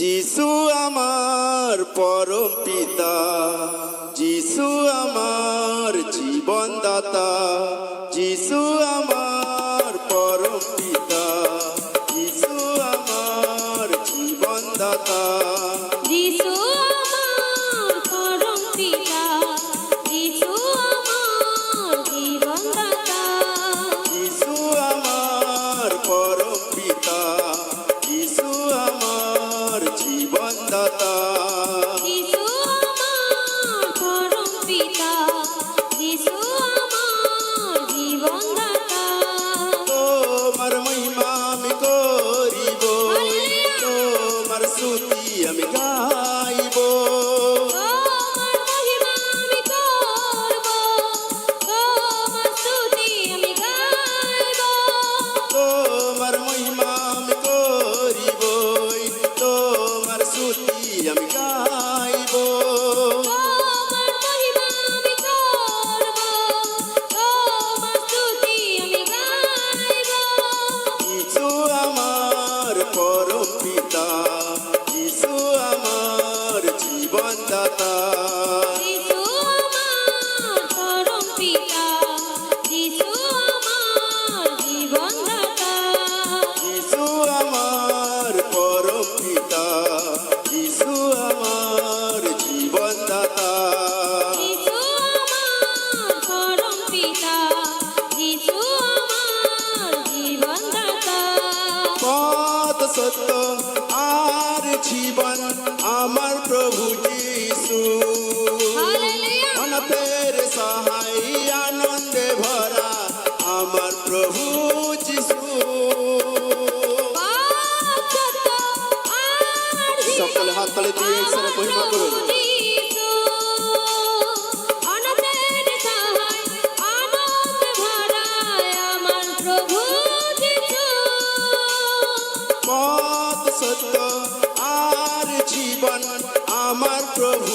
যিসু আমার পরম পিতা। জীবন আমার প্রভু যিশু। অনাথের সহায় আনন্দে ভরা আমার প্রভু যিশু। সকল হাত তালে দিয়ে একসাথে মহিমা করুন। সত্য জীবন আমার প্রভু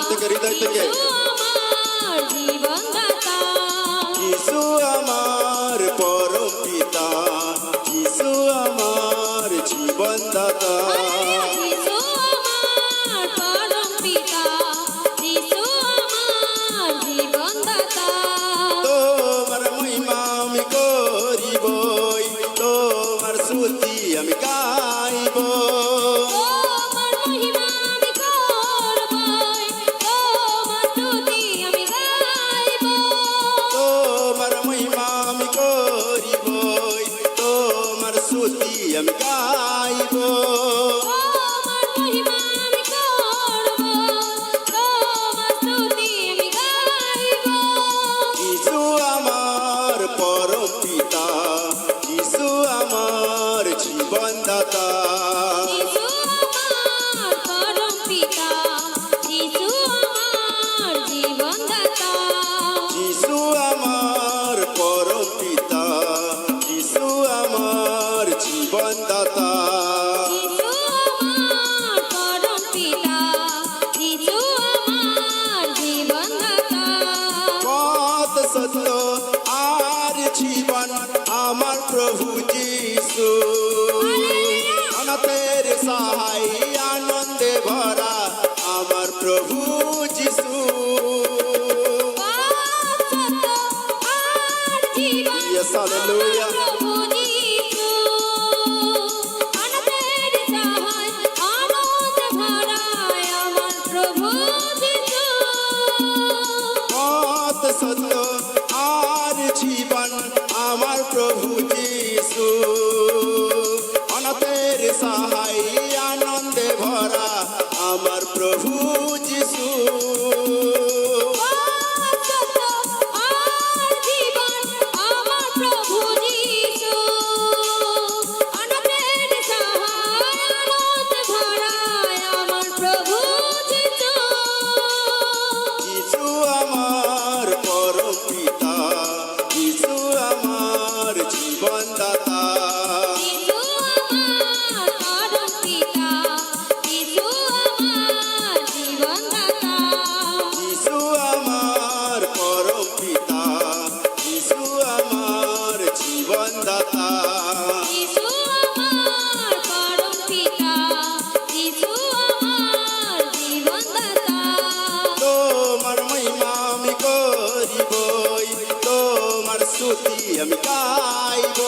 इधर कर इधर तक के जीवन दाता। जीवन दाता। I'm kai guy, oh. Hallelujah. সত্য আর জীবন আমার প্রভু আনন্দে ভরা আমার প্রভু আমি গাইব।